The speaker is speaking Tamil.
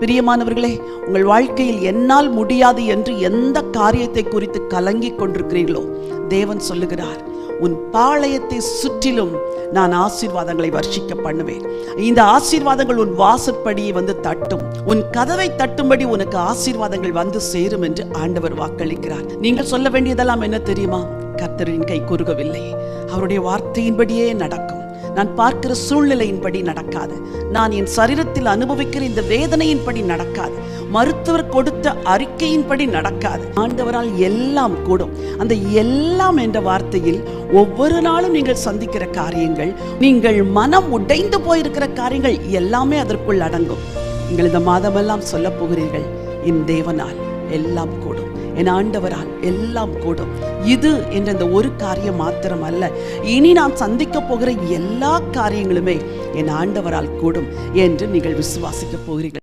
பிரியமானவர்களே உங்கள் வாழ்க்கையில் என்னால் முடியாது என்று எந்த காரியத்தை குறித்து கலங்கிக் கொண்டிருக்கிறீர்களோ தேவன் சொல்லுகிறார் உன் பாளையத்தை சுற்றிலும் நான் ஆசீர்வாதங்களை வர்ஷிக்க பண்ணுவேன். இந்த ஆசீர்வாதங்கள் உன் வாசற்படியை வந்து தட்டும். உன் கதவை தட்டும்படி உனக்கு ஆசீர்வாதங்கள் வந்து சேரும் என்று ஆண்டவர் வாக்களிக்கிறார். நீங்கள் சொல்ல வேண்டியதெல்லாம் என்ன தெரியுமா? கர்த்தரின் கை குறுகவில்லை. அவருடைய வார்த்தையின்படியே நடக்கும். நான் பார்க்கிற சூழ்நிலையின்படி நடக்காது. நான் என் சரீரத்தில் அனுபவிக்கிற இந்த வேதனையின்படி நடக்காது. மருத்துவர் கொடுத்த அறிக்கையின்படி நடக்காது. ஆண்டவரால் எல்லாம் கூடும். அந்த எல்லாம் என்ற வார்த்தையில் ஒவ்வொரு நாளும் நீங்கள் சந்திக்கிற காரியங்கள் நீங்கள் மனம் உடைந்து போயிருக்கிற காரியங்கள் எல்லாமே அதற்குள் அடங்கும். நீங்கள் இந்த மாதமெல்லாம் சொல்ல போகிறீர்கள். என் தேவனால். எல்லாம் கூடும். என் ஆண்டவரால் எல்லாம் கூடும். இது என்ற இந்த ஒரு காரியம் மாத்திரம் அல்ல இனி நான் சந்திக்க போகிற எல்லா காரியங்களுமே என் ஆண்டவரால் கூடும் என்று நீங்கள் விசுவாசிக்க போகிறீர்கள்.